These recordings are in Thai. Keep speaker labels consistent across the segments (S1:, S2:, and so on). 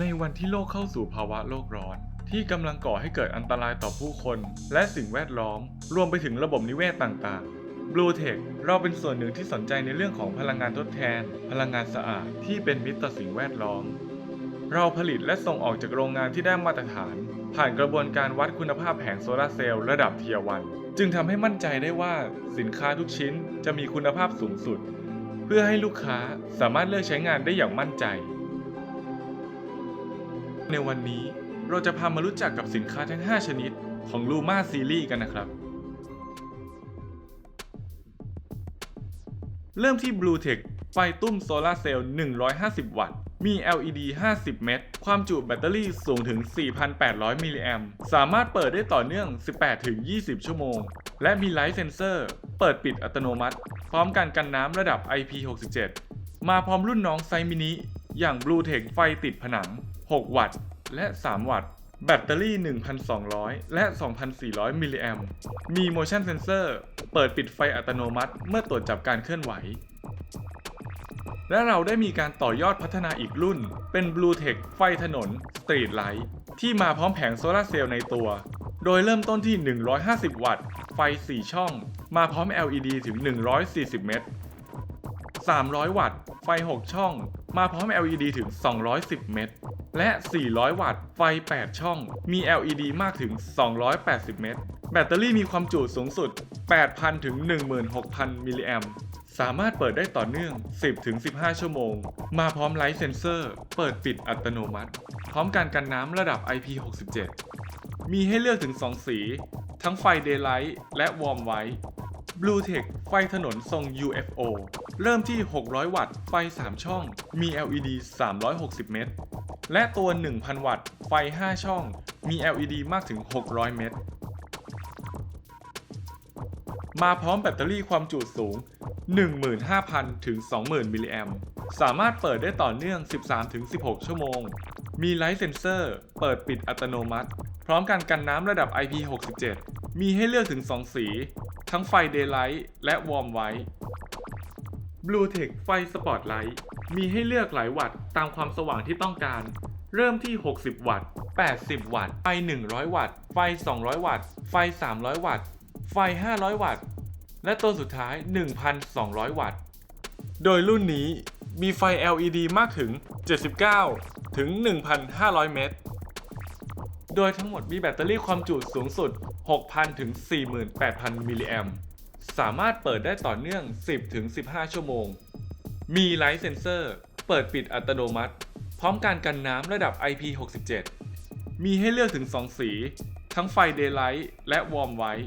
S1: ในวันที่โลกเข้าสู่ภาวะโลกร้อน ที่กำลังก่อให้เกิดอันตรายต่อผู้คน และสิ่งแวดล้อม รวมไปถึงระบบนิเวศต่างๆ Blue Tech เราเป็นส่วนหนึ่งที่สนใจในเรื่องของพลังงานทดแทน พลังงานสะอาดที่เป็นมิตรต่อสิ่งแวดล้อม เราผลิตและส่งออกจากโรงงานที่ได้มาตรฐาน ผ่านกระบวนการวัดคุณภาพแผงโซลาร์เซลล์ระดับเทียวัน จึงทำให้มั่นใจได้ว่าสินค้าทุกชิ้นจะมีคุณภาพสูงสุด เพื่อให้ลูกค้าสามารถเลือกใช้งานได้อย่างมั่นใจ ในวันนี้เราจะพามารู้จักกับสินค้าทั้ง 5 ชนิดของ Luma Series กันนะครับ เริ่มที่ BlueTech ไฟตุ้มโซลาเซลล์ 150 วัตต์ มี LED 50 เมตร ความจุแบตเตอรี่สูงถึง 4,800 มิลลิแอมสามารถเปิดได้ต่อเนื่อง 18-20 ชั่วโมง และมีไลท์เซนเซอร์ เปิดปิดอัตโนมัติ พร้อมการกันน้ำระดับ IP67 มาพร้อมรุ่นน้องไซมินิ อย่าง BlueTech ไฟติดผนัง 6 วัตต์ และ 3 วัตต์ แบตเตอรี่ 1,200 และ 2,400 มิลลิแอมมี motion sensor เปิดปิดไฟอัตโนมัติ เมื่อตรวจจับการเคลื่อนไหว และเราได้มีการต่อยอดพัฒนาอีกรุ่น เป็น BlueTech ไฟถนน Street Light ที่มาพร้อมแผงโซลาเซลล์ในตัว โดยเริ่มต้นที่ 150 วัตต์ ไฟ 4 ช่อง มาพร้อม LED ถึง 140 เมตร 300 วัตต์ ไฟ 6 ช่อง มาพร้อม LED ถึง 210 เมตร และ 400 วัตต์ ไฟ 8 ช่อง มี LED มากถึง 280 เมตร แบตเตอรี่มีความจุสูงสุด 8,000 ถึง 16,000 มิลลิแอมสามารถเปิดได้ต่อเนื่อง 10ถึง15 ชั่วโมง มาพร้อมไลท์เซนเซอร์ เปิดปิดอัตโนมัติ พร้อมการกันน้ำระดับ IP67 มีให้เลือกถึง 2 สี ทั้งไฟ Daylight และ Warm White BlueTech ไฟถนนทรง UFO เริ่มที่ 600 วัตต์ ไฟ 3 ช่อง มี LED 360 เมตร และตัว 1,000 วัตต์ ไฟ 5 ช่อง มี LED มากถึง 600 เมตร มาพร้อมแบตเตอรี่ความจุสูง 15,000 ถึง 20,000 มิลลิแอมสามารถเปิดได้ต่อเนื่อง 13-16 ชั่วโมง มีไลท์เซนเซอร์ เปิดปิดอัตโนมัติ พร้อมการกันน้ำระดับ IP67 มีให้เลือกถึง 2 สี ทั้งไฟ Daylight และ Warm White BlueTech ไฟสปอตไลท์มีให้เลือกหลายวัตต์ตามความสว่างที่ต้องการ เริ่มที่ 60 วัตต์ 80 วัตต์ ไฟ 100 วัตต์ ไฟ 200 วัตต์ ไฟ 300 วัตต์ ไฟ 500 วัตต์ และตัวสุดท้าย 1,200 วัตต์ โดยรุ่นนี้มีไฟ LED มากถึง 79 ถึง 1,500 เมตร โดยทั้งหมดมีแบตเตอรี่ความจุสูงสุด 6,000 ถึง 48,000 มิลลิแอมสามารถเปิดได้ต่อเนื่อง 10 ถึง 15 ชั่วโมง มีไลท์เซนเซอร์ เปิดปิดอัตโนมัติ พร้อมการกันน้ำระดับ IP67 มีให้เลือกถึง 2 สี ทั้งไฟ Daylight และ Warm White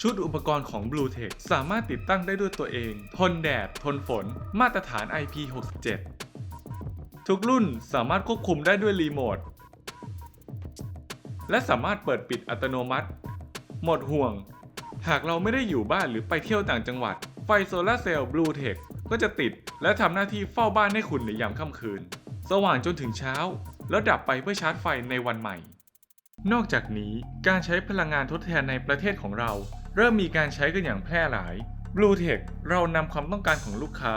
S1: ชุดอุปกรณ์ของ BlueTech สามารถติดตั้งได้ด้วยตัวเอง ทนแดด ทนฝน มาตรฐาน IP67 ทุกรุ่นสามารถควบคุมได้ด้วยรีโมท และสามารถเปิดปิดอัตโนมัติ หมดห่วง หากเราไม่ได้อยู่บ้านหรือไปเที่ยวต่างจังหวัด ไฟโซลาร์เซลล์ BlueTech ก็จะติด และทำหน้าที่เฝ้าบ้านให้คุณในยามค่ำคืน สว่างจนถึงเช้า แล้วดับไปเพื่อชาร์จไฟในวันใหม่ นอกจากนี้การใช้พลังงานทดแทนในประเทศของเรา เริ่มมีการใช้กันอย่างแพร่หลาย BlueTech เรานำความต้องการของลูกค้า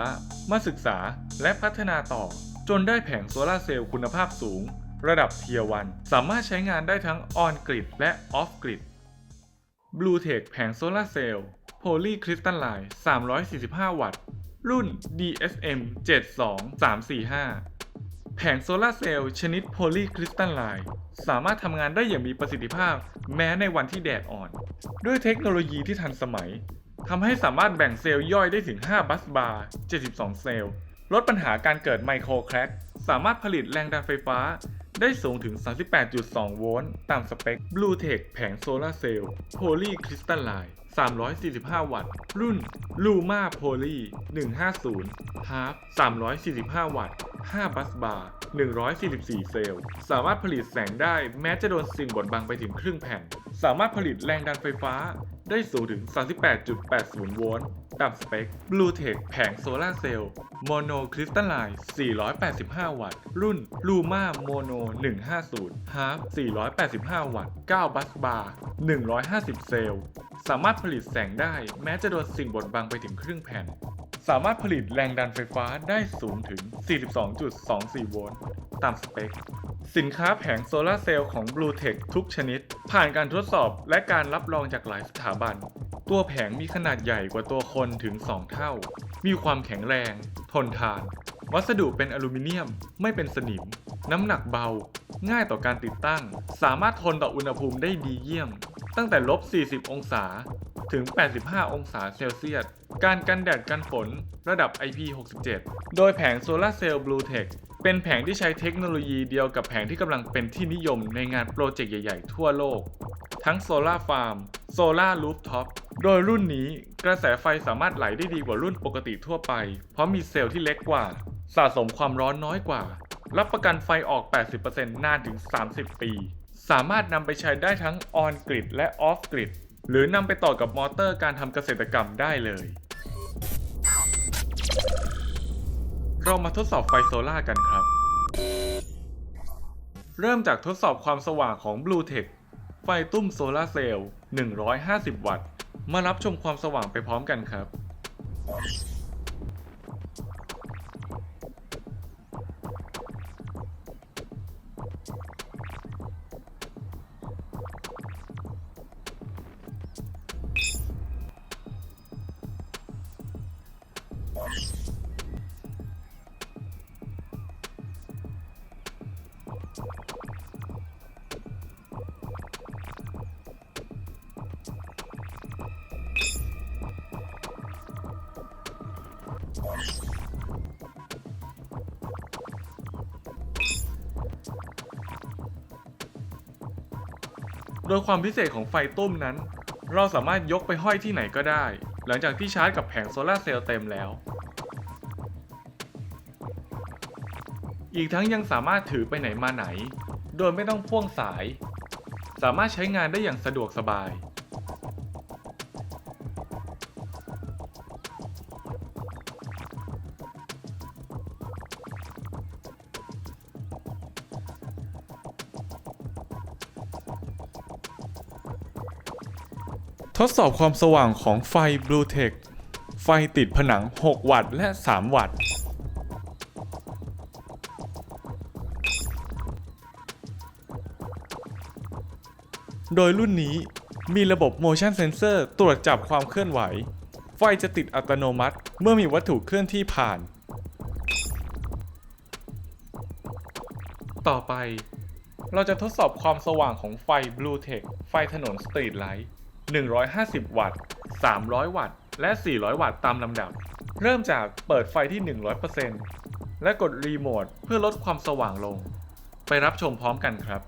S1: มาศึกษาและพัฒนาต่อ จนได้แผงโซลาร์เซลล์คุณภาพสูง ระดับเทียวันสามารถใช้งานได้ทั้งออนกริดและออฟกริด BlueTech แผงโซลาร์เซลล์ Poly Crystalline 345 วัตต์ รุ่น DSM 72345 แผงโซลาร์เซลล์ชนิด Poly Crystalline สามารถทำงานได้อย่างมีประสิทธิภาพแม้ในวันที่แดดอ่อน ด้วยเทคโนโลยีที่ทันสมัยทำให้สามารถแบ่งเซลล์ย่อยได้ถึง 5 บัสบาร์ 72 เซลล์ ลดปัญหาการเกิดไมโครแครกสามารถผลิตแรงดันไฟฟ้า ได้สูงถึง 38.2 โวลต์ ตามสเปค BlueTech แผงโซลาร์เซลล์ Poly Crystalline 345 วัตต์ รุ่น Luma Poly 150 Half 345 วัตต์ 5 บัสบาร์ 144 เซลล์ สามารถผลิตแสงได้แม้จะโดนสิ่งบดบังไปถึงครึ่งแผ่น สามารถผลิตแรงดันไฟฟ้าได้สูงถึง 38.80 โวลต์ ตามสเปค BlueTech แผงโซลาร์เซลล์โมโนคริสตัลไลน์485 วัตต์ รุ่น Luma Mono 150 Half 485 วัตต์ 9 บัสบาร์ 150 เซลล์ สามารถผลิตแสงได้แม้จะโดนสิ่งบดบังไปถึงครึ่งแผ่น สามารถผลิตแรงดันไฟฟ้าได้สูงถึง 42.24 โวลต์ตามสเปค สินค้าแผงโซลาร์เซลล์ของ BlueTech ทุกชนิด ผ่านการทดสอบและการรับรองจากหลายสถาบัน ตัวแผงมีขนาดใหญ่กว่าตัวคนถึง 2 เท่า มีความแข็งแรง ทนทาน วัสดุเป็นอลูมิเนียม ไม่เป็นสนิม น้ำหนักเบา ง่ายต่อการติดตั้ง สามารถทนต่ออุณหภูมิได้ดีเยี่ยม ตั้งแต่ลบ 40 องศา ถึง 85 องศาเซลเซียส การกันแดดกันฝนระดับ IP67 โดยแผงโซลาร์เซลล์ BlueTech เป็นแผงที่ใช้เทคโนโลยีเดียวกับแผงที่กำลังเป็นที่นิยมในงานโปรเจกต์ใหญ่ๆ ทั่วโลก ทั้งโซลาร์ฟาร์มโซลาร์ลูฟท็อปโดยรุ่นนี้กระแสไฟสามารถไหลได้ดีกว่ารุ่นปกติทั่วไป เพราะมีเซลล์ที่เล็กกว่า สะสมความร้อนน้อยกว่า รับประกันไฟออก 80%นานถึง 30 ปี สามารถนำไปใช้ได้ทั้งออนกริดและออฟกริดหรือนำไปต่อกับมอเตอร์การทำเกษตรกรรมได้เลย เรามาทดสอบไฟโซล่ากันครับ เริ่มจากทดสอบความสว่างของ BlueTech ไฟตุ้มโซลาเซลล์ 150 วัตต์ มารับชมความสว่างไปพร้อมกันครับ โดยความพิเศษของไฟตุ้มนั้น เราสามารถยกไปห้อยที่ไหนก็ได้ หลังจากที่ชาร์จกับแผงโซลาร์เซลล์เต็มแล้ว อีกทั้งยังสามารถถือไปไหนมาไหน โดยไม่ต้องพ่วงสาย สามารถใช้งานได้อย่างสะดวกสบาย ทดสอบความสว่างของไฟ BlueTech ไฟติดผนัง 6 วัตต์และ 3 วัตต์โดยรุ่นนี้มีระบบ motion sensor ตรวจจับความเคลื่อนไหว ไฟจะติดอัตโนมัติเมื่อมีวัตถุเคลื่อนที่ผ่าน ต่อไป เราจะทดสอบความสว่างของไฟ BlueTech ไฟถนน Street Light 150 วัตต์ 300 วัตต์ และ 400 วัตต์ตามลำดับ เริ่มจากเปิดไฟที่ 100%และกดรีโมทเพื่อลดความสว่างลง ไปรับชมพร้อมกันครับ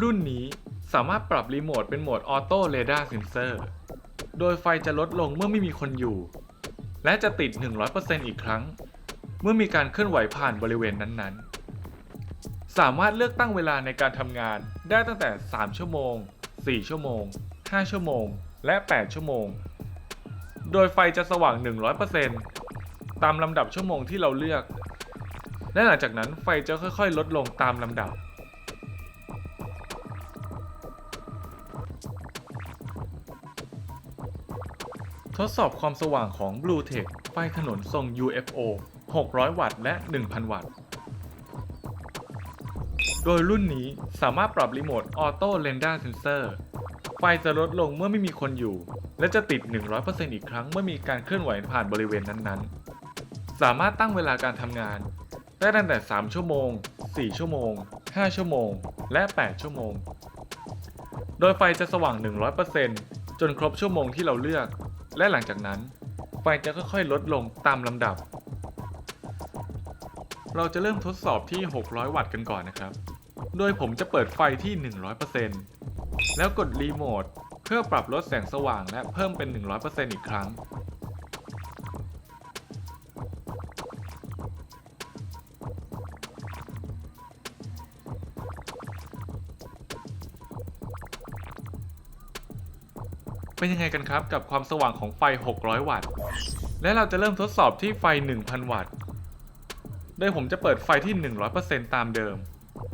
S1: รุ่นนี้สามารถปรับรีโมทเป็นโหมดออโต้เรดาร์เซนเซอร์โดยไฟจะลดลงเมื่อไม่มีคนอยู่ และจะติด 100%อีกครั้ง เมื่อมีการเคลื่อนไหวผ่านบริเวณนั้นๆ สามารถเลือกตั้งเวลาในการทำงานได้ตั้งแต่ 3 ชั่วโมง 4 ชั่วโมง 5 ชั่วโมง และ 8 ชั่วโมง โดยไฟจะสว่าง 100%ตามลำดับชั่วโมงที่เราเลือก และหลังจากนั้นไฟจะค่อยๆ ลดลงตามลำดับ ดสอบความสว่างของ BlueTech ไฟถนนทรง UFO 600 วัตต์และ 1,000 วัตต์ โดยรุ่นนี้สามารถปรับรีโมทออโต้เรนด r เซนเซอร์ไฟจะลดลงเมื่อไม่มีคนอยู่ และจะติด 100%อีกครั้งเมื่อมีการเคลื่อนไหวผ่านบริเวณนั้นๆ สามารถตั้งเวลาการทำงาน ได้ตั้งแต่ 3 ชั่วโมง 4 ชั่วโมง 5 ชั่วโมง และ 8 ชั่วโมง โดยไฟจะสว่าง 100%จนครบชั่วโมงที่เราเลือก และหลังจากนั้น ไฟจะค่อยๆ ลดลงตามลำดับ เราจะเริ่มทดสอบที่ 600 วัตต์กันก่อนนะครับ โดยผมจะเปิดไฟที่ 100%แล้วกดรีโมทเพื่อปรับลดแสงสว่างและเพิ่มเป็น 100%อีกครั้ง เป็นยังไงกันครับ กับความสว่างของไฟ 600 วัตต์ และเราจะเริ่มทดสอบที่ไฟ 1,000 วัตต์ โดยผมจะเปิดไฟที่ 100%ตามเดิม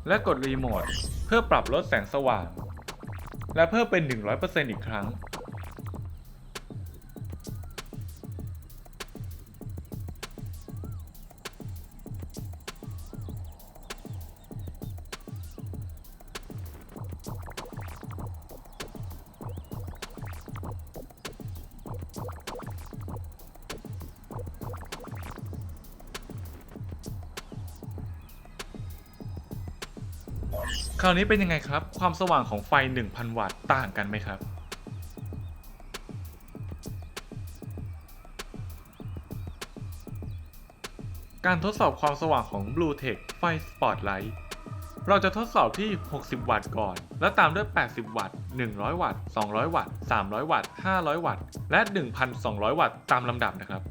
S1: และกดรีโมทเพื่อปรับลดแสงสว่าง และเพิ่มเป็น 100%อีกครั้ง คราวนี้เป็นยังไงครับ ความสว่างของไฟ 1,000 วัตต์ต่างกันไหมครับ การทดสอบความสว่างของ BlueTech ไฟ Spotlight เราจะทดสอบที่ 60 วัตต์ก่อน และตามด้วย 80 วัตต์ 100 วัตต์ 200 วัตต์ 300 วัตต์ 500 วัตต์ และ 1,200 วัตต์ตามลำดับนะครับ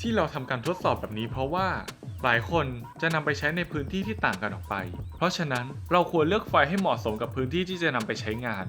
S1: ที่เราทำการทดสอบแบบนี้เพราะว่า หลายคนจะนำไปใช้ในพื้นที่ที่ต่างกันออกไป เพราะฉะนั้นเราควรเลือกไฟให้เหมาะสมกับพื้นที่ที่จะนำไปใช้งาน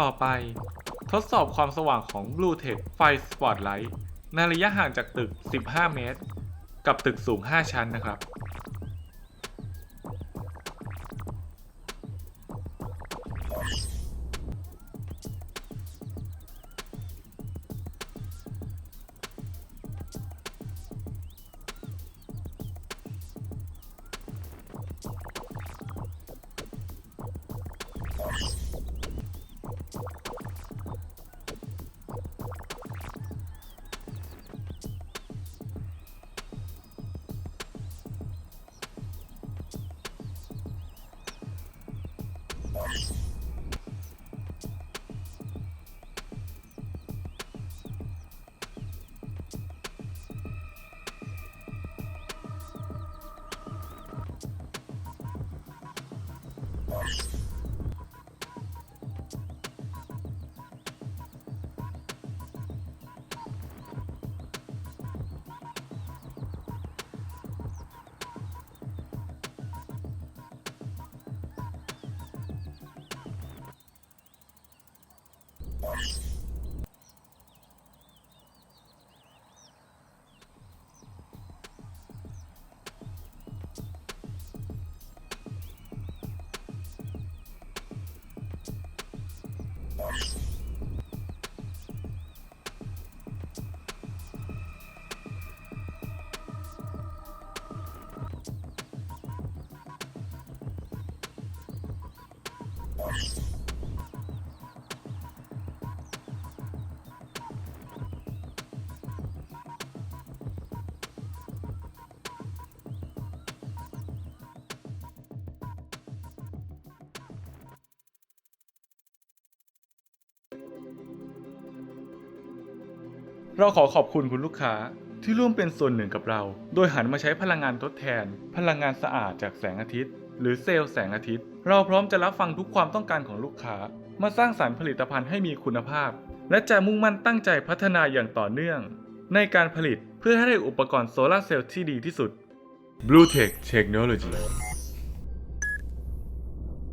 S1: ต่อไป ทดสอบความสว่างของ BlueTech ไฟ Spotlight ในระยะห่างจากตึก 15 เมตร กับตึกสูง 5 ชั้นนะครับ เราขอขอบคุณคุณลูกค้าที่ร่วมเป็นส่วนหนึ่งกับเรา โดยหันมาใช้พลังงานทดแทน พลังงานสะอาดจากแสงอาทิตย์ หรือเซลล์แสงอาทิตย์ เราพร้อมจะรับฟังทุกความต้องการของลูกค้า มาสร้างสารรค์ผลิตภัณฑ์ให้มีคุณภาพ และจะมุ่งมั่นตั้งใจพัฒนาอย่างต่อเนื่อง ในการผลิตเพื่อให้ได้อุปกรณ์โซลาร์เซลล์ที่ดีที่สุด Blue Tech Technology